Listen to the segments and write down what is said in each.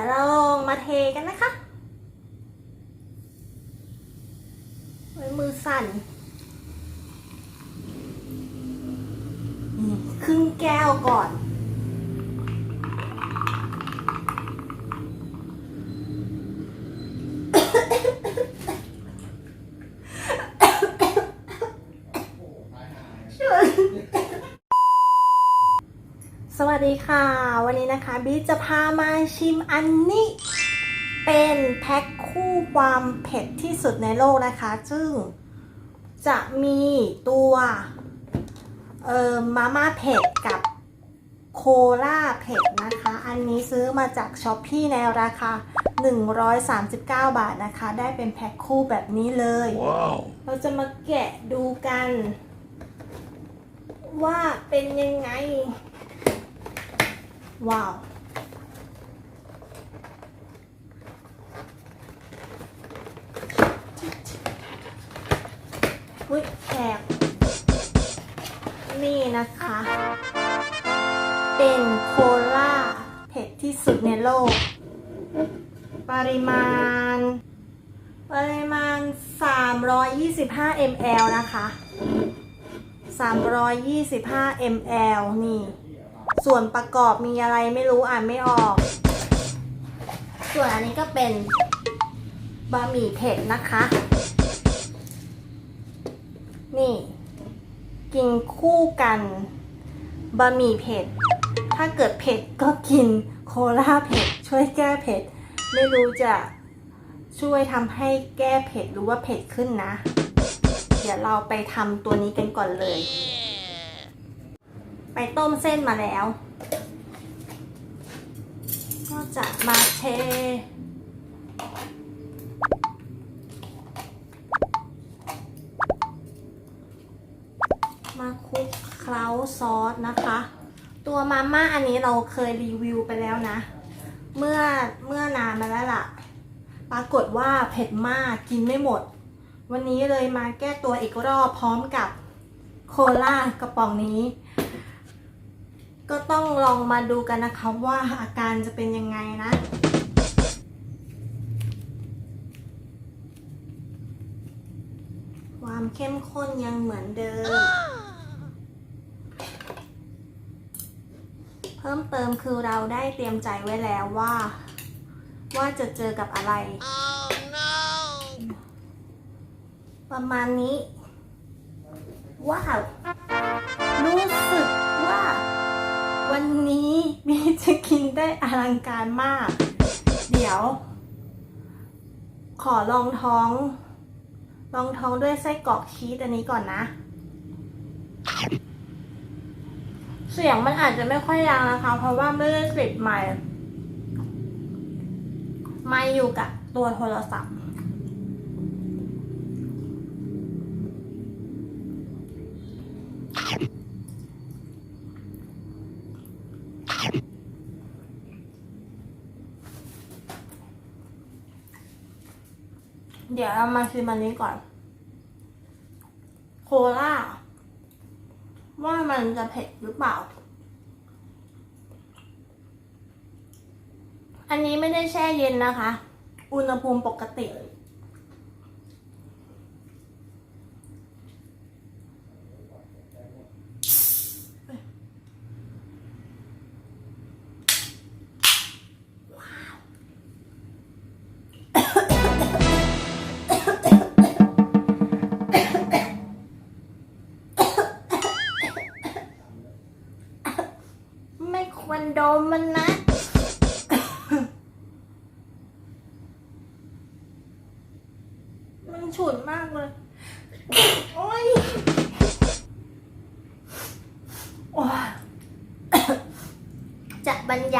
ดี๋ยวเราลองมาเทกันนะคะไว้มือสั่นครึ่งแก้วก่อน ค่ะ วันนี้นะคะบีจะพามาชิมอันนี้ เป็นแพ็คคู่ความเผ็ดที่สุดในโลกนะคะ ซึ่งจะมีตัวเอ่อมาม่าเผ็ดกับโคลาเผ็ดนะคะ อันนี้ซื้อมาจากช้อปปี้ในราคา 139 บาทนะคะ ได้เป็นแพ็คคู่แบบนี้เลย Wow. เราจะมาแกะดูกัน ว่าเป็นยังไง ว้าว อุ้ยแขกนี่นะคะ เป็นโคลาเผ็ดที่สุดในโลก ปริมาณ ปริมาณ 325 ml นะคะ 325 ml นี่ ส่วนประกอบมีอะไรไม่รู้อ่านไม่ออก ส่วนอันนี้ก็เป็นบะหมี่เผ็ดนะคะ นี่ กินคู่กันบะหมี่เผ็ด ถ้าเกิดเผ็ดก็กินโคลาเผ็ด ช่วยแก้เผ็ด ไม่รู้จะช่วยทำให้แก้เผ็ดหรือว่าเผ็ดขึ้นนะ เดี๋ยวเราไปทำตัวนี้กันก่อนเลย ไปต้มเส้นมาแล้ว ก็จะมาเทมาคลุกเคล้าซอสนะคะ ตัวมาม่าอันนี้เราเคยรีวิวไปแล้วนะ เมื่อเมื่อนานมาแล้วล่ะ ปรากฏว่าเผ็ดมากกินไม่หมด วันนี้เลยมาแก้ตัวอีกรอบพร้อมกับโคลากระป๋องนี้ ก็ต้องลองมาดูกันนะคะว่าอาการจะเป็นยังไงนะ ความเข้มข้นยังเหมือนเดิม เพิ่มเติมคือเราได้เตรียมใจไว้แล้วว่า ว่าจะเจอกับอะไรประมาณนี้ ว้าว นนี้มีจะกินได้อลังการมาก เดี๋ยว ขอลองท้อง ลองท้องด้วยไส้กรอกชีสอันนี้ก่อนนะ เสียงมันอาจจะไม่ค่อยดังนะคะ เพราะว่าไม่ได้ติดไมค์ไมค์อยู่กับตัวโทรศัพท์ เดี๋ยวเรามาชิมอันนี้ก่อน โคล่าว่ามันจะเผ็ดหรือเปล่า อันนี้ไม่ได้แช่เย็นนะคะ อุณหภูมิปกติ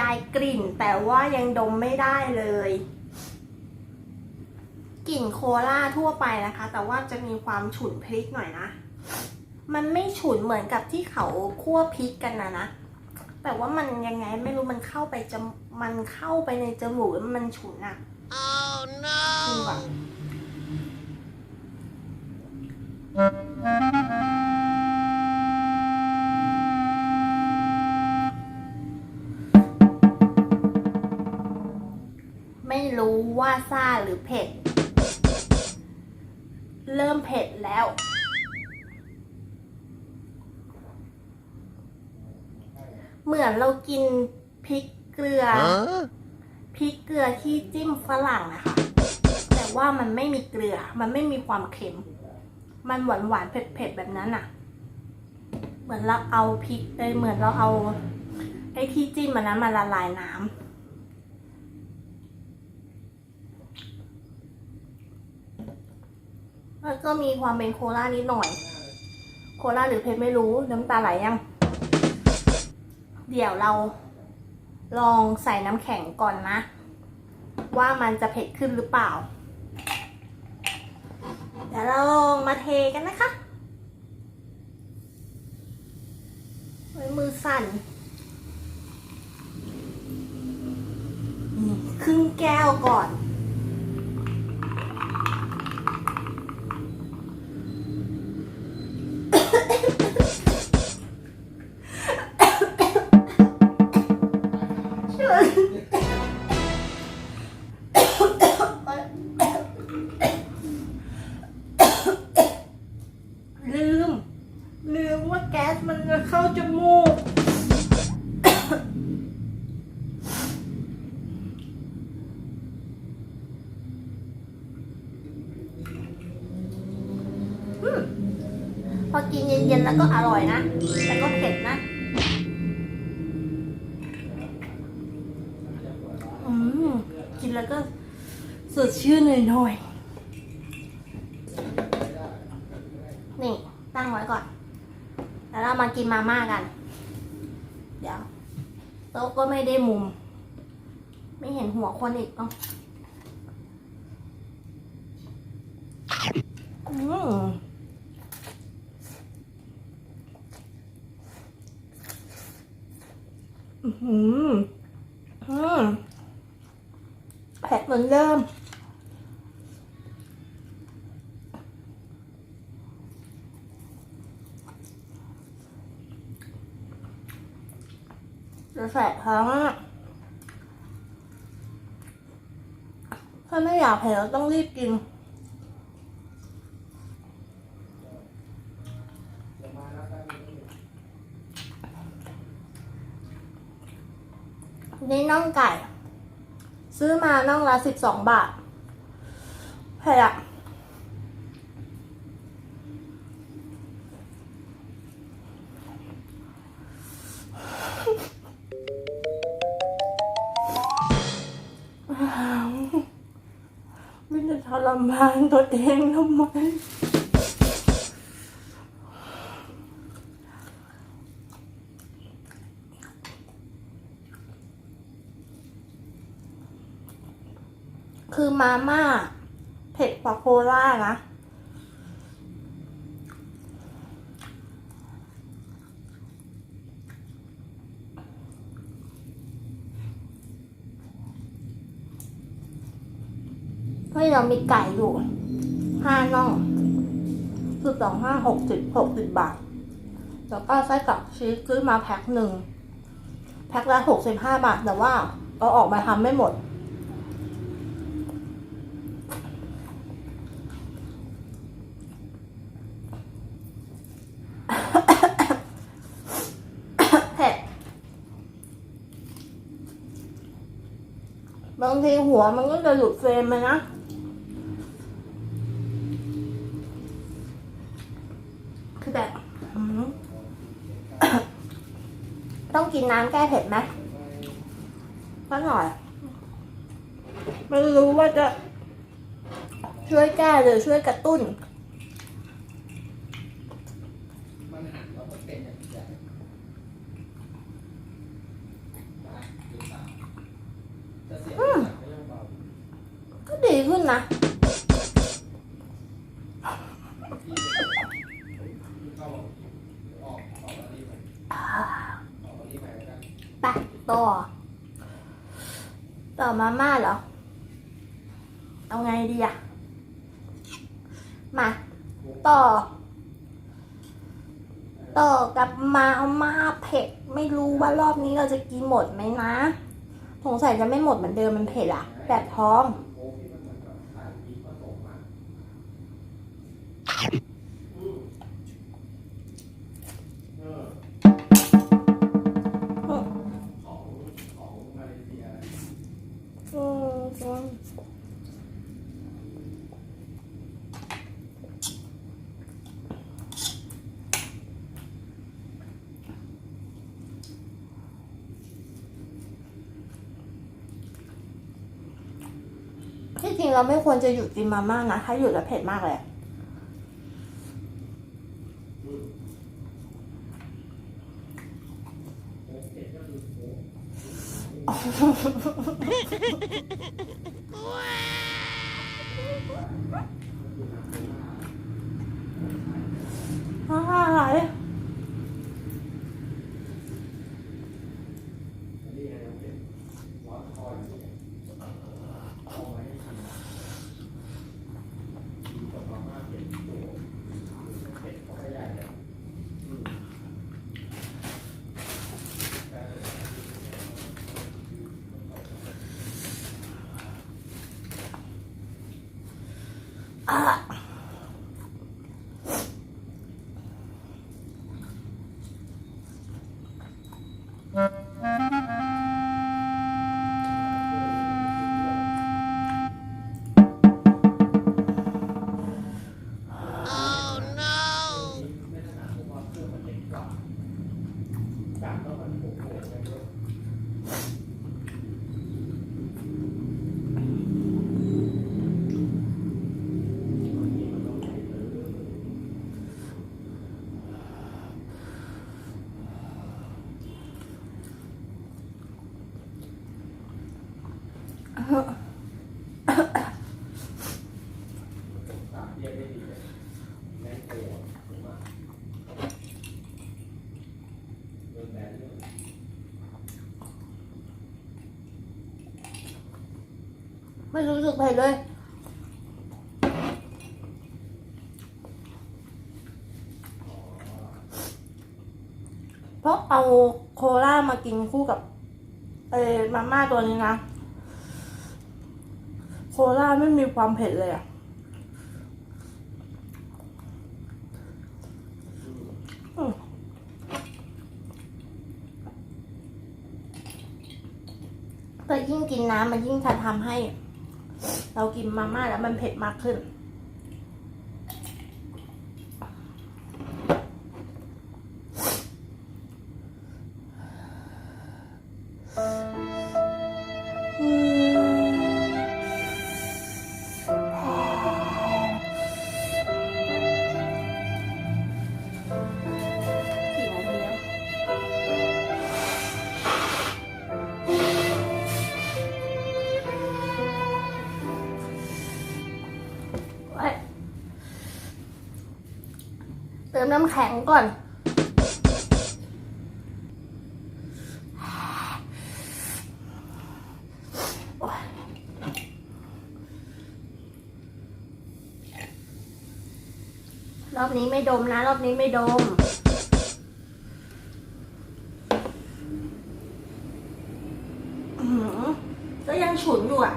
ายกลิ่น แต่ว่ายังดมไม่ได้เลย กลิ่นโคลาทั่วไปนะคะ แต่ว่าจะมีความฉุนพริกหน่อยนะ มันไม่ฉุนเหมือนกับที่เขาคั่วพริกกันนะนะ แต่ว่ามันยังไงไม่รู้มันเข้าไปจมมันเข้าไปในจมูกแล้วมันฉุนอะ Oh จริง no. ว่ะรู้ว่า ซ่าหรือเผ็ด เริ่มเผ็ดแล้ว เหมือนเรากินพริกเกลือ พริกเกลือที่จิ้มฝรั่งนะคะ แต่ว่ามันไม่มีเกลือ มันไม่มีความเค็ม มันหวานหวานๆเผ็ดเผ็ดๆแบบนั้นอะเหมือนเราเอาพริกเอ้ยเหมือนเราเอาไอ้ที่จิ้มมันนั้นมาละลายน้ำ แล้วก็มีความเป็นโคลานิดหน่อย โคลาหรือเพชรไม่รู้น้ำตาไหลยัง เดี๋ยวเราลองใส่น้ำแข็งก่อนนะ ว่ามันจะเผ็ดขึ้นหรือเปล่า เดี๋ยวเราลองมาเทกันนะคะไว้มือสั่นครึ่งแก้วก่อน อกินเย็นๆแล้วก็อร่อยนะ แต่ก็เผ็ดนะอืมกินแล้วก็สดชื่นหน่อยๆนี่ตั้งไว้ก่อน แล้วเรามากินมาม่ากัน เดี๋ยว โต๊ะก็ไม่ได้มุม ไม่เห็นหัวคนอีกเอ้าอืม อื้อหืออืมเผ็ดเหมือนเดิมจะแสบท้องอะถ้าไม่อยากเผ็ดเราต้องรีบกินน่องไก่ ซื้อ มาน่องละสิบสองบาทแผ็ดอะไม่จะทรมานตัวเองทำไม มาม่าเผ็ดกว่าโคล่านะเฮ้ยเรามีไก่อยู่ห้าน่องคือสองห้าหกสิบหกสิบบาท แล้วก็ไส้กรอกชีสซื้อมาแพ็คหนึ่ง แพ็คละหกสิบห้าบาทแต่ว่าเอาออกมาทำไม่หมด เผ็ด บางที หัวมันก็จะหลุดเฟรมไปนะคือแบบต้องกินน้ำแก้เผ็ดไหมก็หน่อยไม่รู้ว่าจะช่วยแก้หรือช่วยกระตุ้น ต่อมาม่าเหรอ เอาไงดีอะมา ต่อ ต่อกับมาม่าเผ็ด ไม่รู้ว่ารอบนี้เราจะกินหมดไหมนะ สงสัยจะไม่หมดเหมือนเดิมมันเผ็ดอะแบบท้อง จริงเราไม่ควรจะหยุดกินมาม่านะ ถ้าหยุดแล้วเผ็ดมากเลยอะ อืมโค้กเผ็ดก็คือโค้ก อะไร อันนี้ยังเป็นวอดคอยอยู่เนี่ยเอาไว้ให้ชิมกินกับมาม่าเผ็ดโอ้โหเผ็ดพอได้เลยอืม อะ ไม่รู้สึกเผ็ดเลยเพราะเอาโคล่ามากินคู่กับเอมาม่าตัวนี้นะ โคล่าไม่มีความเผ็ดเลยอะแต่ยิ่งกินน้ำมันยิ่งจะทำให้ เรากินมาม่าแล้วมันเผ็ดมากขึ้นำแข็งก่อน รอบนี้ไม่ดมนะ รอบนี้ไม่ดมก็ยังฉุนอยู่อะ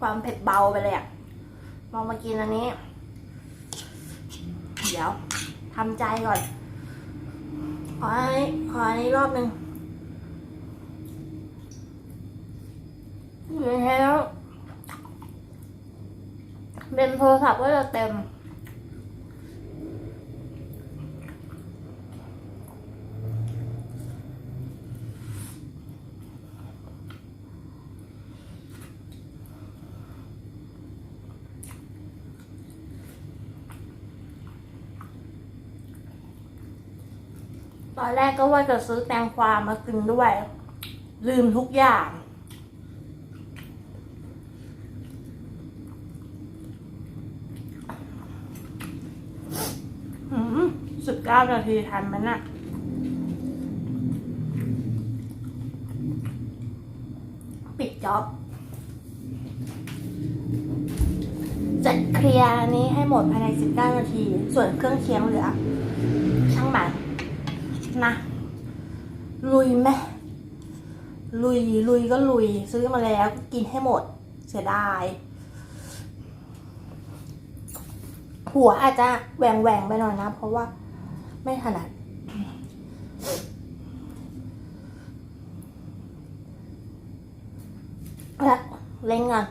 ความ เผ็ดเบาไปเลยอะลองมากินอันนี้ เดี๋ยวทำใจก่อน ขออันนี้ขออันนี้รอบหนึ่งอยู่แล้ว เป็นโทรศัพท์ก็จะเต็ม อนแรกก็ว่าจะซื้อแตงกวามากินด้วย ลืมทุกอย่างอืมสิบเก้านาทีทันไหมน่ะปิดจ็อบจัดเคลียร์นนี้ให้หมดภายใน 19 นาที ส่วนเครื่องเคียงเหลือ ช่างมัน นะ ลุยไหมลุยลุยก็ลุย ซื้อมาแล้วก็กินให้หมด เสียดาย หัวอาจจะแหว่งแหวงไปหน่อยนะ เพราะว่าไม่ถนัดและเล่นกัน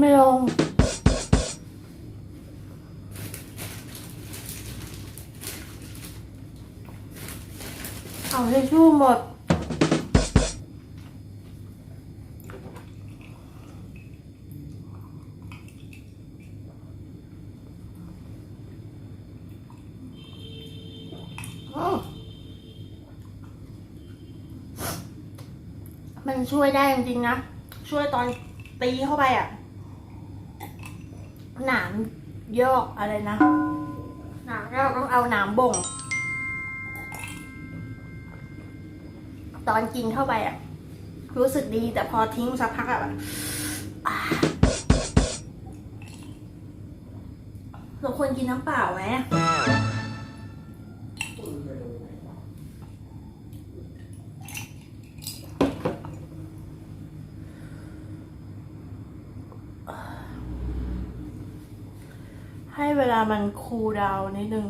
ไม่ลง เอาทิชชู่หมดอืมมันช่วยได้จริงๆนะ ช่วยตอนตีเข้าไปอะ หนามยอกอะไรนะ หนามยอกต้องเอาหนามบ่ง ตอนกินเข้าไปอะ รู้สึกดีแต่พอทิ้งสักพักอะเราควรกินน้ำเปล่าไหม ให้เวลามันคูลดาวน์นิดนึง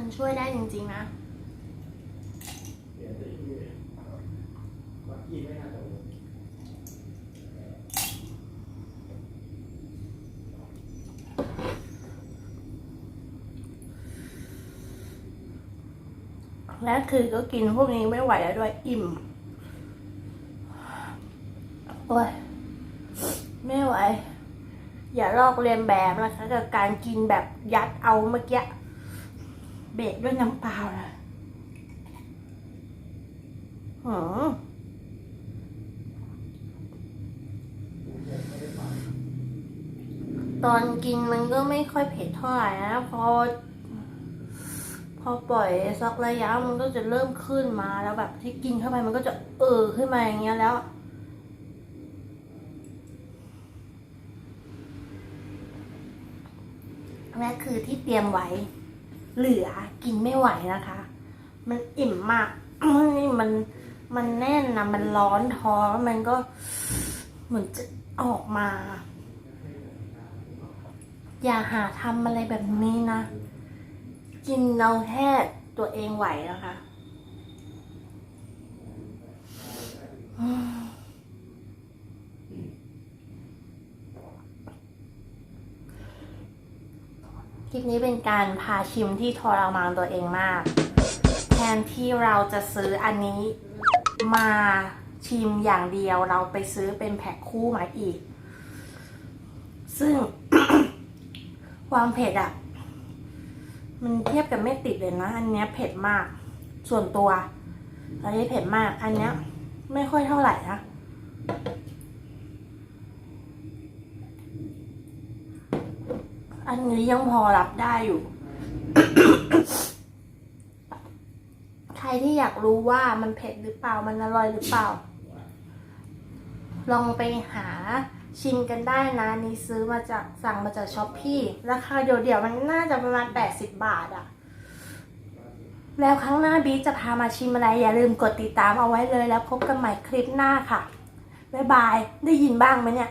มันช่วยได้จริงๆนะและคือก็กินพวกนี้ไม่ไหวแล้วด้วยอิ่ม โอ้ย ไม่ไหว อย่าลอกเลียนแบบนะคะกับการกินแบบยัดเอาเมื่อกี้ เบรกด้วยน้ำเปล่านะหอตอนกินมันก็ไม่ค่อยเผ็ดเท่าไหร่นะพอพอปล่อยสักระยะมันก็จะเริ่มขึ้นมาแล้วแบบที่กินเข้าไปมันก็จะเออขึ้นมาอย่างเงี้ยแล้วนั่นคือที่เตรียมไว้ เหลือกินไม่ไหวนะคะ มันอิ่มมากนี่มันมันแน่นนะมันร้อนท้องมันก็เหมือนจะออกมา อย่าหาทำอะไรแบบนี้นะ กินเราแค่ตัวเองไหวนะคะ คลิปนี้เป็นการพาชิมที่ทรมานตัวเองมาก แทนที่เราจะซื้ออันนี้มาชิมอย่างเดียวเราไปซื้อเป็นแพ็คคู่มาอีก ซึ่ง ความเผ็ดอะมันเทียบกันไม่ติดเลยนะ อันเนี้ยเผ็ดมาก ส่วนตัว อันนี้เผ็ดมาก อันเนี้ยไม่ค่อยเท่าไหร่นะ อันนี้ยังพอรับได้อยู่ ใครที่อยากรู้ว่ามันเผ็ดหรือเปล่า มันอร่อยหรือเปล่า ลองไปหาชิมกันได้นะนี่ซื้อมาจากสั่งมาจากช้อปปี้ราคาเดี๋ยวๆมันน่าจะประมาณ 80 บาทอะแล้วครั้งหน้าบีจะพามาชิมอะไร อย่าลืมกดติดตามเอาไว้เลยแล้วพบกันใหม่คลิปหน้าค่ะ บ๊ายบาย ได้ยินบ้างไหมเนี่ย